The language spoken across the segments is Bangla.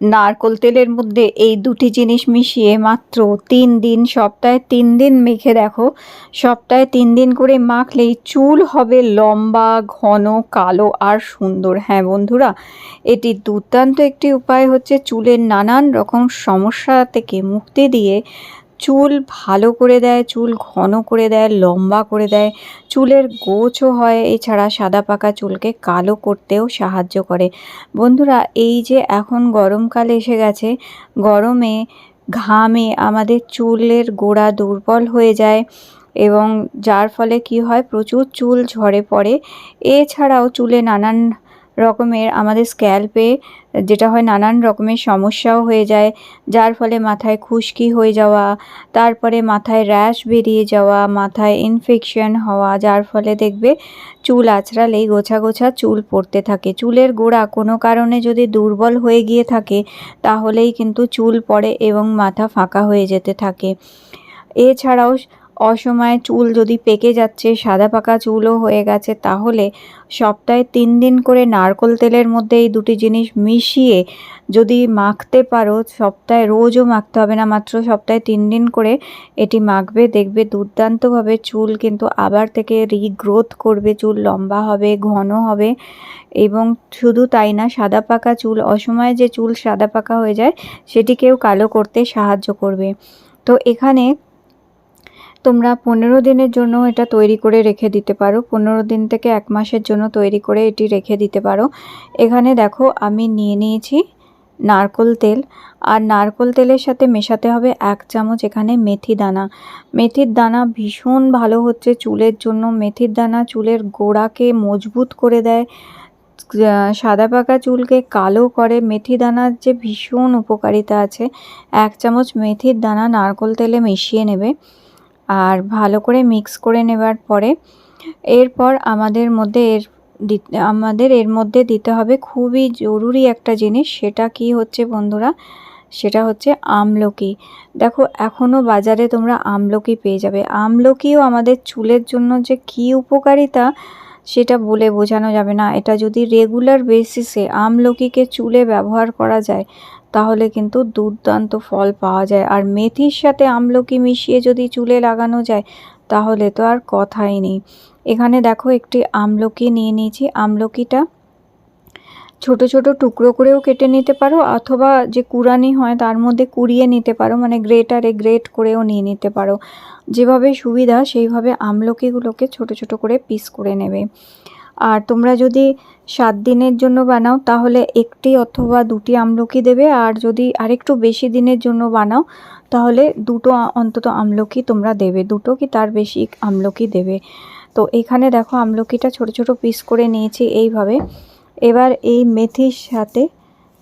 নারকোল তেলের মধ্যে এই দুটি জিনিস মিশিয়ে মাত্র তিন দিন, সপ্তাহে তিন দিন মেখে দেখো। সপ্তাহে তিন দিন করে মাখলেই চুল হবে লম্বা, ঘন, কালো আর সুন্দর। হ্যাঁ বন্ধুরা, এটি দুর্দান্ত একটি উপায় হচ্ছে চুলের নানান রকম সমস্যা থেকে মুক্তি দিয়ে চুল ভালো করে দেয়, চুল ঘন করে দেয়, লম্বা করে দেয়। চুলের গোছও হয়, এছাড়া সাদা পাকা চুলকে কালো করতেও সাহায্য করে। বন্ধুরা, এই যে এখন গরমকাল এসে গেছে, গরমে, ঘামে আমাদের চুলের গোড়া দুর্বল হয়ে যায় এবং যার ফলে কি হয়? প্রচুর চুল ঝরে পড়ে। এছাড়াও চুলে নানান রকমের আমাদের স্ক্যাল্পে যেটা হয় নানান রকমের সমস্যাও হয়ে যায়। যার ফলে মাথায় খুশকি হয়ে যাওয়া, তারপরে মাথায় র্যাশ বেরিয়ে যাওয়া, মাথায় ইনফেকশন হওয়া, যার ফলে দেখবে চুল আঁচড়ালেই গোছা গোছা চুল পড়তে থাকে। চুলের গোড়া কোনো কারণে যদি দুর্বল হয়ে গিয়ে থাকে, তাহলেই কিন্তু চুল পড়ে এবং মাথা ফাঁকা হয়ে যেতে থাকে। এছাড়াও অসময়ে চুল যদি পেকে যাচ্ছে, সাদা পাকা চুলও হয়ে গেছে, তাহলে সপ্তাহে তিন দিন করে নারকোল তেলের মধ্যে এই দুটি জিনিস মিশিয়ে যদি মাখতে পারো, সপ্তাহে রোজও মাখতে হবে না, মাত্র সপ্তাহে তিন দিন করে এটি মাখবে, দেখবে দুর্দান্তভাবে চুল কিন্তু আবার থেকে রিগ্রোথ করবে, চুল লম্বা হবে, ঘন হবে এবং শুধু তাই না, সাদা পাকা চুল, অসময়ে যে চুল সাদা পাকা হয়ে যায়, সেটিকেও কালো করতে সাহায্য করবে। তো এখানে তোমরা পনেরো দিনের জন্য এটা তৈরি করে রেখে দিতে পারো। পনেরো দিন থেকে এক মাসের জন্য তৈরি করে এটি রেখে দিতে পারো। এখানে দেখো, আমি নিয়ে নিয়েছি নারকোল তেল। আর নারকোল তেলের সাথে মেশাতে হবে এক চামচ এখানে মেথি দানা। মেথির দানা ভীষণ ভালো হচ্ছে চুলের জন্য। মেথির দানা চুলের গোড়াকে মজবুত করে দেয়। সাদা পাকা চুলকে কালো করে। মেথি দানার যে ভীষণ উপকারিতা আছে। এক চামচ মেথির দানা নারকোল তেলে মিশিয়ে নেবে। আর ভালো করে মিক্স করে নেবার পরে এরপর আমাদের মধ্যে এর আমাদের এর মধ্যে দিতে হবে খুবই জরুরি একটা জিনিস, সেটা কি হচ্ছে বন্ধুরা? সেটা হচ্ছে আমলকি। দেখো এখনও বাজারে তোমরা আমলকি পেয়ে যাবে। আমলকিও আমাদের চুলের জন্য যে কি উপকারিতা সেটা বলে বোঝানো যাবে না। এটা যদি রেগুলার বেসিসে আমলকিকে চুলে ব্যবহার করা যায়, তাহলে কিন্তু দুর্দান্ত ফল পাওয়া যায়। আর মেথির সাথে আমলকি মিশিয়ে যদি চুলে লাগানো যায়, তাহলে তো আর কথাই নেই। এখানে দেখো একটি আমলকি নিয়ে নিয়েছি। আমলকিটা ছোট ছোট টুকরো করেও কেটে নিতে পারো, অথবা যে কুরানি হয় তার মধ্যে কুড়িয়ে নিতে পারো মানে গ্রেটারে গ্রেট করেও নিয়ে নিতে পারো। যেভাবে সুবিধা, সেইভাবে আমলকিগুলোকে ছোট ছোট করে পিস করে নেবে। আর তোমরা যদি সাত দিনের জন্য বানাও, তাহলে একটি অথবা দুটি আমলকি দেবে, আর যদি আরেকটু বেশি দিনের জন্য বানাও, তাহলে দুটো অন্তত আমলকি তোমরা দেবে, দুটো কি তার বেশি আমলকি দেবে। তো এখানে দেখো, আমলকিটা ছোট ছোট পিস করে নিয়েছি এইভাবে। এবার এই মেথির সাথে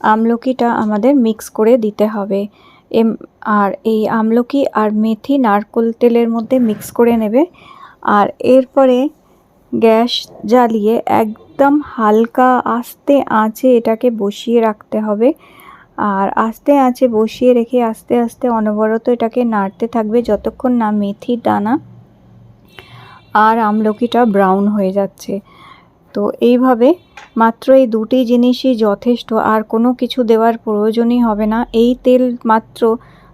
আমলকিটা আমাদের মিক্স করে দিতে হবে। এম, আর এই আমলকি আর মেথি নারকোল তেলের মধ্যে মিক্স করে নেবে। আর এরপরে গ্যাস জ্বালিয়ে একদম হালকা আস্তে আঁচে এটাকে বসিয়ে রাখতে হবে। আর আস্তে আঁচে বসিয়ে রেখে আস্তে আস্তে অনবরত এটাকে নাড়তে থাকবে যতক্ষণ না মেথির দানা আর আমলকিটা ব্রাউন হয়ে যাচ্ছে। তো এইভাবে মাত্র এই দুটি জিনিসই যথেষ্ট, আর কোনো কিছু দেওয়ার প্রয়োজনই হবে না। এই তেল মাত্র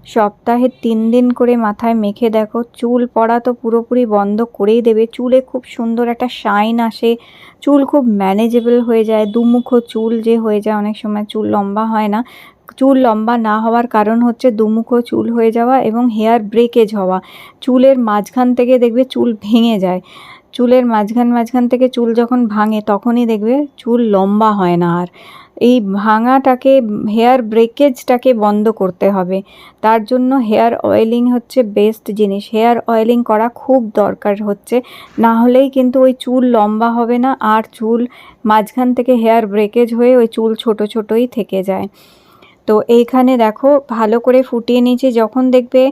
সপ্তাহে তিন দিন করে মাথায় মেখে দেখো। চুল পড়া তো পুরোপুরি বন্ধ করেই দেবে। চুলে খুব সুন্দর একটা শাইন আসে। চুল খুব ম্যানেজেবল হয়ে যায়। দুমুখো চুল যে হয়ে যায়, অনেক সময় চুল লম্বা হয় না। চুল লম্বা না হওয়ার কারণ হচ্ছে দুমুখো চুল হয়ে যাওয়া এবং হেয়ার ব্রেকেজ হওয়া। চুলের মাঝখান থেকে দেখবে চুল ভেঙে যায়। চুলের মাঝখান মাঝখান থেকে চুল যখন ভাঙে, তখনই দেখবে চুল লম্বা হয় না আর। এই ভাঙাটাকে, হেয়ার ব্রেকেজটাকে বন্ধ করতে হবে। তার জন্য হেয়ার অয়েলিং হচ্ছে বেস্ট জিনিস। হেয়ার অয়েলিং করা খুব দরকার হচ্ছে। না হলেই কিন্তু ওই চুল লম্বা হবে না, আর চুল মাঝখান থেকে হেয়ার ব্রেকেজ হয়ে ওই চুল ছোট ছোটই থেকে যায়। তো এইখানে দেখো ভালো করে ফুটিয়ে নিয়েছি। যখন দেখবে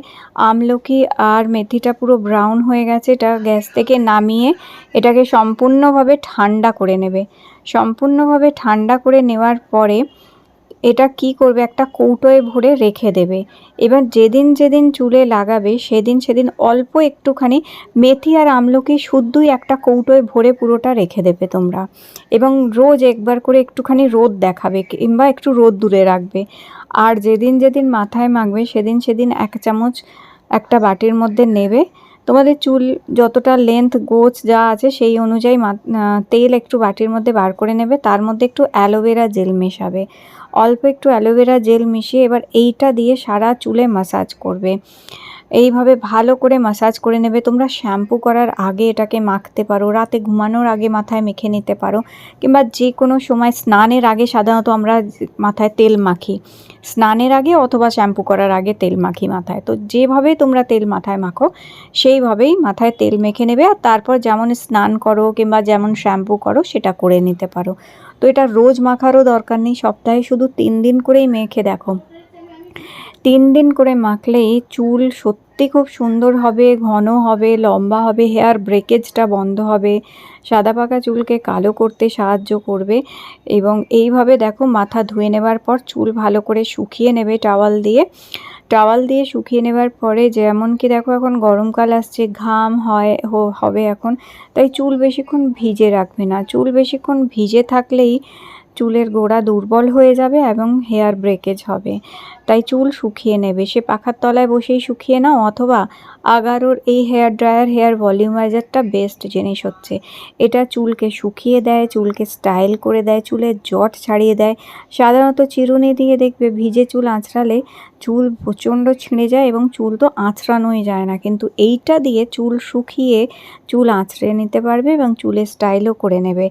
আমলকি আর মেথিটা পুরো ব্রাউন হয়ে গেছে, এটা গ্যাস থেকে নামিয়ে এটাকে সম্পূর্ণভাবে ঠান্ডা করে নেবে। সম্পূর্ণভাবে ঠান্ডা করে নেওয়ার পরে এটা কি করবে? একটা কৌটোয় ভরে রেখে দেবে। এবার যেদিন যেদিন চুলে লাগাবে, সেদিন সেদিন অল্প একটুখানি মেথি আর আমলকি শুদ্ধই একটা কৌটোয় ভরে পুরোটা রেখে দেবে তোমরা। এবং রোজ একবার করে একটুখানি রোদ দেখাবে, কিংবা একটু রোদ দূরে রাখবে। আর যেদিন যেদিন মাথায় মাখবে, সেদিন সেদিন এক চামচ একটা বাটির মধ্যে নেবে। তোমাদের চুল যতটা লেন্থ গোছ যা আছে, সেই অনুযায়ী তেল একটু বাটির মধ্যে বার করে নেবে। তার মধ্যে একটু অ্যালোভেরা জেল মেশাবে। অল্প একটু অ্যালোভেরা জেল মিশিয়ে এবার এইটা দিয়ে সারা চুলে মাসাজ করবে। এইভাবে ভালো করে মাসাজ করে নেবে। তোমরা শ্যাম্পু করার আগে এটাকে মাখতে পারো, রাতে ঘুমানোর আগে মাথায় মেখে নিতে পারো, কিংবা যে কোনো সময় স্নানের আগে সাধারণত আমরা মাথায় তেল মাখি। স্নানের আগে অথবা শ্যাম্পু করার আগে তেল মাখি মাথায়। তো যেভাবে তোমরা তেল মাথায় মাখো, সেইভাবেই মাথায় তেল মেখে নেবে আর তারপর যেমন স্নান করো কিংবা যেমন শ্যাম্পু করো সেটা করে নিতে পারো। তো এটা রোজ মাখারও দরকার নেই, সপ্তাহে শুধু তিন দিন করেই মেখে দেখো। তিন দিন করে মাখলেই চুল সত্যি খুব সুন্দর হবে, ঘন হবে, লম্বা হবে হেয়ার ব্রেকেজটা বন্ধ হবে, সাদা পাকা চুলকে কালো করতে সাহায্য করবে এবং এইভাবে দেখো মাথা ধুয়ে নেবার পর চুল ভালো করে শুকিয়ে নেবে টাওয়াল দিয়ে। টাওয়াল দিয়ে শুকিয়ে নেবার পরে যেমন কি দেখো এখন গরমকাল আসছে, ঘাম হয় হবে এখন, তাই চুল বেশিক্ষণ ভিজে রাখবে না। চুল বেশিক্ষণ ভিজে থাকলেই চুলের গোড়া দুর্বল হয়ে যাবে এবং হেয়ার ব্রেকেজ হবে। তাই চুল শুকিয়ে নেবে। সে পাখার তলায় বসেই শুকিয়ে নাও অথবা আগারোর এই হেয়ার ড্রায়ার, হেয়ার ভলিউমাইজারটা বেস্ট জিনিস হচ্ছে। এটা চুলকে শুকিয়ে দেয়, চুলকে স্টাইল করে দেয়, চুলের জট ছাড়িয়ে দেয়। সাধারণত চিরুনি দিয়ে দেখবে ভিজে চুল আঁচড়ালে চুল প্রচণ্ড ছিঁড়ে যায় এবং চুল তো আঁচড়ানোই যায় না। কিন্তু এইটা দিয়ে চুল শুকিয়ে চুল আঁচড়ে নিতে পারবে এবং চুলের স্টাইলও করে নেবে।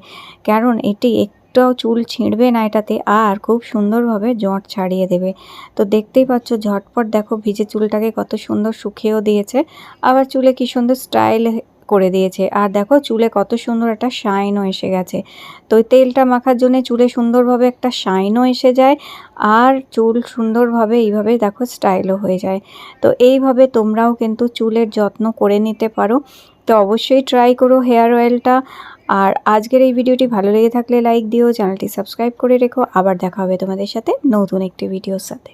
কারণ এটি একটাও চুল ছিঁড়বে না এটাতে, আর খুব সুন্দরভাবে জট ছাড়িয়ে দেবে। তো দেখতেই পাচ্ছ, ঝটপট দেখো ভিজে চুলটাকে কত সুন্দর শুকিয়েও দিয়েছে। আবার চুলে কি সুন্দর স্টাইল করে দিয়েছে। আর দেখো, চুলে কত সুন্দর একটা শাইনও এসে গেছে। তো তেলটা মাখার জন্য চুলে সুন্দরভাবে একটা শাইনও এসে যায়, আর চুল সুন্দরভাবে এইভাবে দেখো স্টাইলও হয়ে যায়। তো এইভাবে তোমরাও কিন্তু চুলের যত্ন করে নিতে পারো। তো অবশ্যই ট্রাই করো হেয়ার অয়েলটা। আর আজকের এই ভিডিওটি ভালো লেগে থাকলে লাইক দিও, চ্যানেলটি সাবস্ক্রাইব করে রেখো। আবার দেখা হবে তোমাদের সাথে নতুন একটি ভিডিওর সাথে।